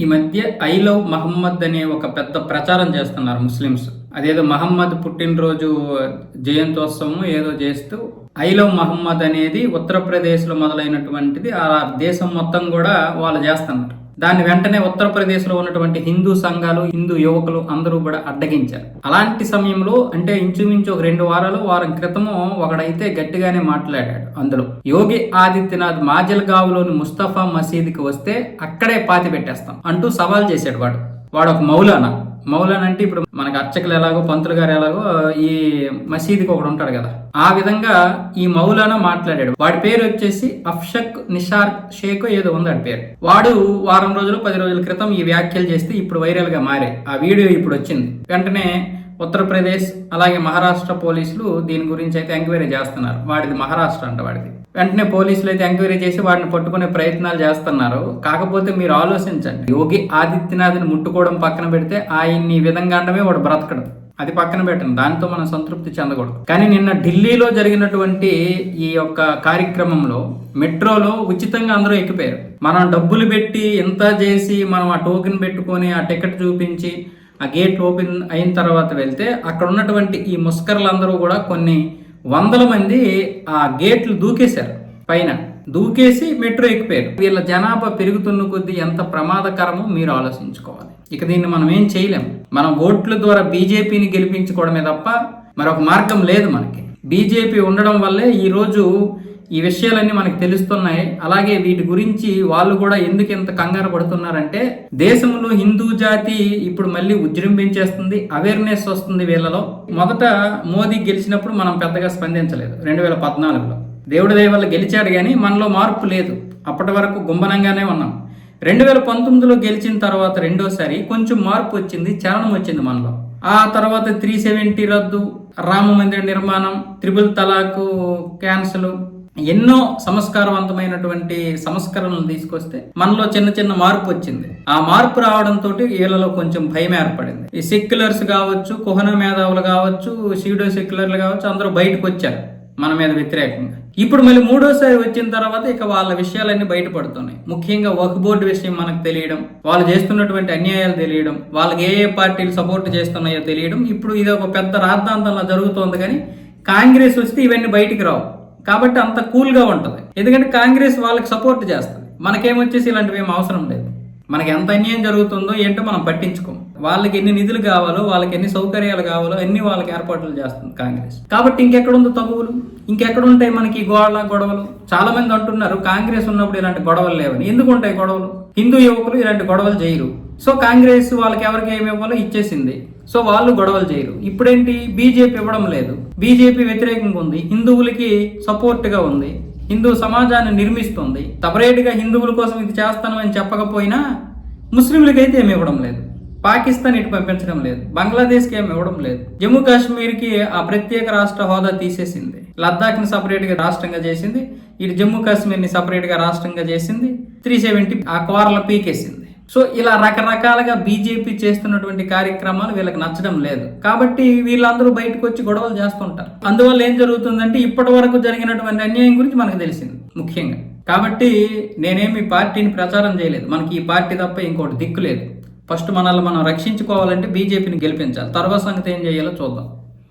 ఈ మధ్య I love Mohammed అనే ఒక పెద్ద ప్రచారం చేస్తున్నారు ముస్లిమ్స్. అదేదో మహమ్మద్ పుట్టినరోజు జయంతోత్సవం ఏదో చేస్తూ ఐ లవ్ మహమ్మద్ అనేది ఉత్తరప్రదేశ్లో మొదలైనటువంటిది ఆ దేశం మొత్తం కూడా వాళ్ళు చేస్తున్నారు. దాన్ని వెంటనే ఉత్తరప్రదేశ్లో ఉన్నటువంటి హిందూ సంఘాలు హిందూ యువకులు అందరూ కూడా అడ్డగించారు. అలాంటి సమయంలో అంటే ఇంచుమించు ఒక రెండు వారాలు వారం క్రితము ఒకడైతే గట్టిగానే మాట్లాడాడు అందులో. యోగి ఆదిత్యనాథ్ మాజల్గావ్లోని ముస్తఫా మసీద్కి వస్తే అక్కడే పాతి పెట్టేస్తాం అంటూ సవాల్ చేశాడు వాడు. వాడు ఒక మౌలానా. మౌలానా అంటే ఇప్పుడు మనకి అర్చకులు ఎలాగో పంతులు గారు ఎలాగో ఈ మసీదుకి ఒకడు ఉంటాడు కదా. ఆ విధంగా ఈ మౌలానా మాట్లాడాడు. వాడి పేరు వచ్చేసి అఫ్షక్ నిషార్ షేక్ ఏదో ఉంది వాడి పేరు. వాడు వారం రోజులు పది రోజుల క్రితం ఈ వ్యాఖ్యలు చేస్తే ఇప్పుడు వైరల్గా మారే. ఆ వీడియో ఇప్పుడు వచ్చింది. వెంటనే ఉత్తరప్రదేశ్ అలాగే మహారాష్ట్ర పోలీసులు దీని గురించి అయితే ఎంక్వైరీ చేస్తున్నారు. వాడిది మహారాష్ట్ర అంట వాడిది. వెంటనే పోలీసులు అయితే ఎంక్వైరీ చేసి వాడిని పట్టుకునే ప్రయత్నాలు చేస్తున్నారు. కాకపోతే మీరు ఆలోచించండి. యోగి ఆదిత్యనాథ్ని ముట్టుకోవడం పక్కన పెడితే ఆయన్ని ఈ విధంగా అండమే వాడు బ్రతకడం. అది పక్కన పెట్టండి దాంతో మనం సంతృప్తి చెందకూడదు. కానీ నిన్న ఢిల్లీలో జరిగినటువంటి ఈ యొక్క కార్యక్రమంలో మెట్రోలో ఉచితంగా అందరూ ఎక్కిపోయారు. మనం డబ్బులు పెట్టి ఎంత చేసి మనం ఆ టోకెన్ పెట్టుకొని ఆ టికెట్ చూపించి ఆ గేట్ ఓపెన్ అయిన తర్వాత వెళ్తే అక్కడ ఉన్నటువంటి ఈ ముస్కర్లందరూ కూడా కొన్ని వందల మంది ఆ గేట్లు దూకేశారు. పైన దూకేసి మెట్రో ఎక్కిపోయారు. వీళ్ళ జనాభా పెరుగుతున్న కొద్దీ ఎంత ప్రమాదకరమో మీరు ఆలోచించుకోవాలి. ఇక దీన్ని మనం ఏం చేయలేం. మనం ఓట్ల ద్వారా బీజేపీని గెలిపించుకోవడమే తప్ప మరొక మార్గం లేదు మనకి. బీజేపీ ఉండడం వల్లే ఈరోజు ఈ విషయాలన్నీ మనకు తెలుస్తున్నాయి. అలాగే వీటి గురించి వాళ్ళు కూడా ఎందుకు ఇంత కంగారు పడుతున్నారంటే దేశంలో హిందూ జాతి ఇప్పుడు మళ్ళీ ఉజృంభించేస్తుంది అవేర్నెస్ వస్తుంది వీళ్ళలో. మొదట మోదీ గెలిచినప్పుడు మనం పెద్దగా స్పందించలేదు రెండు వేల పద్నాలుగులో. దేవుడి దయ వల్ల గెలిచాడు కానీ మనలో మార్పు లేదు. అప్పటి వరకు గుంబనంగానే ఉన్నాం. రెండు వేల పంతొమ్మిదిలో గెలిచిన తర్వాత రెండోసారి కొంచెం మార్పు వచ్చింది చలనం వచ్చింది మనలో. ఆ తర్వాత త్రీ సెవెంటీ రద్దు రామ మందిర నిర్మాణం త్రిబుల్ తలాకు క్యాన్సల్ ఎన్నో సంస్కారవంతమైనటువంటి సంస్కరణలు తీసుకొస్తే మనలో చిన్న చిన్న మార్పు వచ్చింది. ఆ మార్పు రావడంతో వీళ్ళలో కొంచెం భయం ఏర్పడింది. ఈ సెక్యులర్స్ కావచ్చు కుహన మేధావులు కావచ్చు షీడో సెక్యులర్లు కావచ్చు అందరూ బయటకు వచ్చారు మన మీద వ్యతిరేకంగా. ఇప్పుడు మళ్ళీ మూడోసారి వచ్చిన తర్వాత ఇక వాళ్ళ విషయాలన్నీ బయటపడుతున్నాయి. ముఖ్యంగా వక్ బోర్డు విషయం మనకు తెలియడం వాళ్ళు చేస్తున్నటువంటి అన్యాయాలు తెలియడం వాళ్ళకి ఏ ఏ పార్టీలు సపోర్ట్ చేస్తున్నాయో తెలియడం ఇప్పుడు ఇది ఒక పెద్ద రాద్ధాంతంలో జరుగుతోంది కానీ కాంగ్రెస్ వస్తే ఇవన్నీ బయటికి రావు. కాబట్టి అంత కూల్గా ఉంటుంది. ఎందుకంటే కాంగ్రెస్ వాళ్ళకి సపోర్ట్ చేస్తుంది. మనకేమొచ్చేసి ఇలాంటివి ఏం అవసరం లేదు. మనకి ఎంత అన్యాయం జరుగుతుందో ఏంటో మనం పట్టించుకోం. వాళ్ళకి ఎన్ని నిధులు కావాలో వాళ్ళకి ఎన్ని సౌకర్యాలు కావాలో అన్ని వాళ్ళకి ఏర్పాట్లు చేస్తుంది కాంగ్రెస్. కాబట్టి ఇంకెక్కడుందో తగువులు ఇంకెక్కడ ఉంటాయి మనకి గోడల గొడవలు? చాలా మంది అంటున్నారు కాంగ్రెస్ ఉన్నప్పుడు ఇలాంటి గొడవలు లేవని. ఎందుకు ఉంటాయి గొడవలు? హిందూ యువకులు ఇలాంటి గొడవలు చేయరు. సో కాంగ్రెస్ వాళ్ళకి ఎవరికి ఏమి ఇవ్వాలో ఇచ్చేసింది. సో వాళ్ళు గొడవలు చేయరు. ఇప్పుడేంటి? బీజేపీ ఇవ్వడం లేదు. బీజేపీ వ్యతిరేకంగా ఉంది హిందువులకి సపోర్ట్గా ఉంది హిందూ సమాజాన్ని నిర్మిస్తుంది. సపరేట్గా హిందువుల కోసం ఇది చేస్తాను అని చెప్పకపోయినా ముస్లింలకైతే ఏమి ఇవ్వడం లేదు. పాకిస్తాన్ ఇటు పంపించడం లేదు. బంగ్లాదేశ్కి ఏమి ఇవ్వడం లేదు. జమ్మూ కాశ్మీర్కి ఆ ప్రత్యేక రాష్ట్ర హోదా తీసేసింది. లద్దాఖ్ని సపరేట్గా రాష్ట్రంగా చేసింది. ఇటు జమ్మూ కాశ్మీర్ని సపరేట్గా రాష్ట్రంగా చేసింది. త్రీ సెవెంటీ ఆ కోరల పీకేసింది. సో ఇలా రకరకాలుగా బీజేపీ చేస్తున్నటువంటి కార్యక్రమాలు వీళ్ళకి నచ్చడం లేదు. కాబట్టి వీళ్ళందరూ బయటకు వచ్చి గొడవలు చేస్తుంటారు. అందువల్ల ఏం జరుగుతుందంటే ఇప్పటి వరకు జరిగినటువంటి అన్యాయం గురించి మనకు తెలిసింది ముఖ్యంగా. కాబట్టి నేనేమి పార్టీని ప్రచారం చేయలేదు. మనకి ఈ పార్టీ తప్ప ఇంకోటి దిక్కు లేదు. ఫస్ట్ మనల్ని మనం రక్షించుకోవాలంటే బీజేపీని గెలిపించాలి. తర్వాత సంగతి ఏం చేయాలో చూద్దాం.